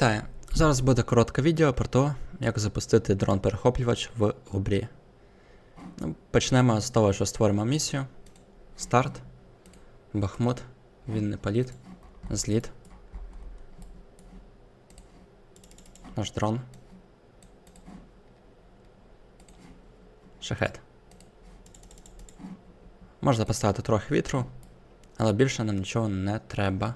Вітаю! Зараз буде коротке відео про те, як запустити дрон-перехоплювач в Убрі. Ну, почнемо з того, що створимо місію. Старт. Бахмут. Вільний політ. Зліт. Наш дрон. Шахет. Можна поставити трохи вітру, але більше нам нічого не треба.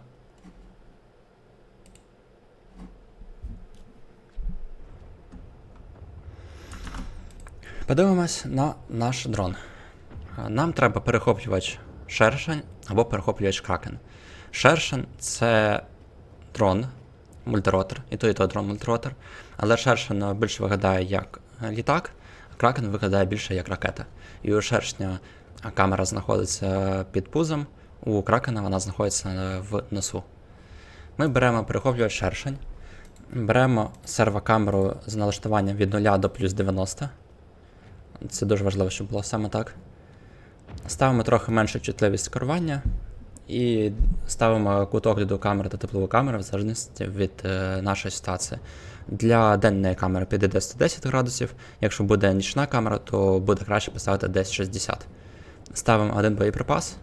Подивимось на наш дрон. Нам треба перехоплювач шершень або перехоплювач кракен. Шершень це дрон, мультиротор, і то, і то дрон мультиротор. Але шершень більше виглядає як літак, а кракен виглядає більше як ракета. І у шершня камера знаходиться під пузом, у кракена вона знаходиться в носу. Ми беремо перехоплювач шершень, беремо сервокамеру з налаштуванням від 0 до плюс 90. Це дуже важливо, щоб було саме так. Ставимо трохи меншу чутливість керування і ставимо кут огляду камери та теплову камеру в залежності від е, нашої ситуації. Для денної камери підійде 110 градусів. Якщо буде нічна камера, то буде краще поставити десь 60. Ставимо один боєприпас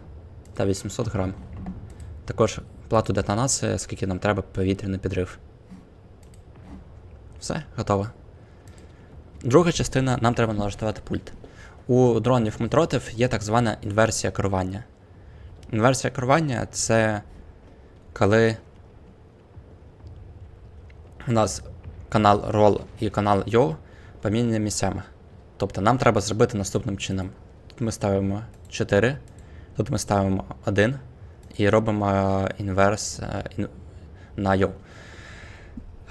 та 800 грам. Також плату детонації, скільки нам треба повітряний підрив. Все, готово. Друга частина нам треба налаштувати пульт. У дронів мультротів є так звана інверсія керування. Інверсія керування це коли у нас канал ROLL і канал YO поміняні місцями. Тобто нам треба зробити наступним чином. Тут ми ставимо 4, тут ми ставимо 1 і робимо е, інверс е, на YO.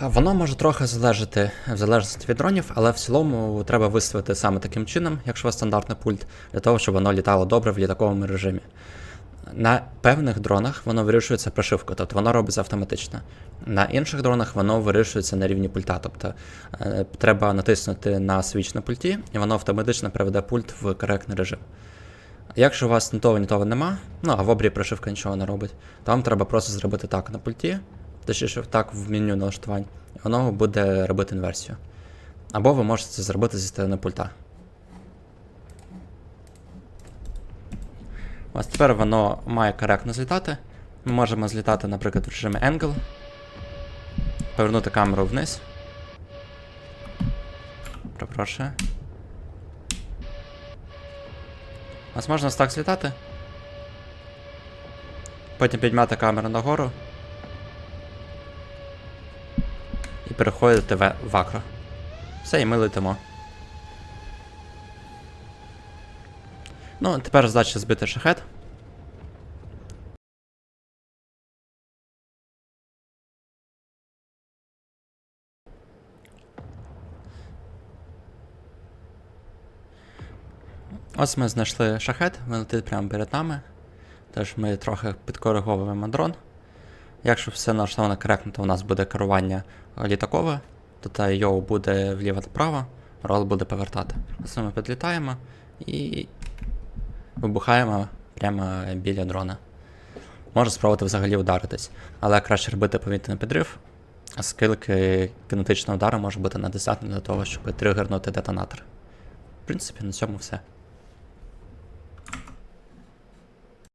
Воно може трохи залежати в залежності від дронів, але в цілому треба виставити саме таким чином, якщо у вас стандартний пульт, для того, щоб воно літало добре в літаковому режимі. На певних дронах воно вирішується прошивкою, тобто воно робиться автоматично. На інших дронах воно вирішується на рівні пульта. Тобто е, треба натиснути на свіч на пульті, і воно автоматично приведе пульт в коректний режим. Якщо у вас ні того, ні того нема, ну а в обрі прошивка нічого не робить, то вам треба просто зробити так на пульті, точніше так в меню налаштувань, воно буде робити інверсію. Або ви можете це зробити зі сторони пульта. Ось тепер воно має коректно злітати. Ми можемо злітати, наприклад, в режимі Angle, повернути камеру вниз. Пропрошую. Ось можна ось так злітати. Потім підняти камеру нагору. І переходити в, в акро. Все, і ми летимо. Ну, тепер задача збити шахет. Ось ми знайшли шахет, він летить прямо перед нами. Тож ми трохи підкориговуємо дрон. Якщо все налаштовано коректно, то у нас буде керування літакове, тут йоу буде вліво-вправо, рол буде повертати. Ось ми підлітаємо і вибухаємо прямо біля дрона. Може спробувати взагалі ударитись, але краще робити повітряний підрив, оскільки кинетичного удару може бути недостатньо для того, щоб тригернути детонатор. В принципі, на цьому все.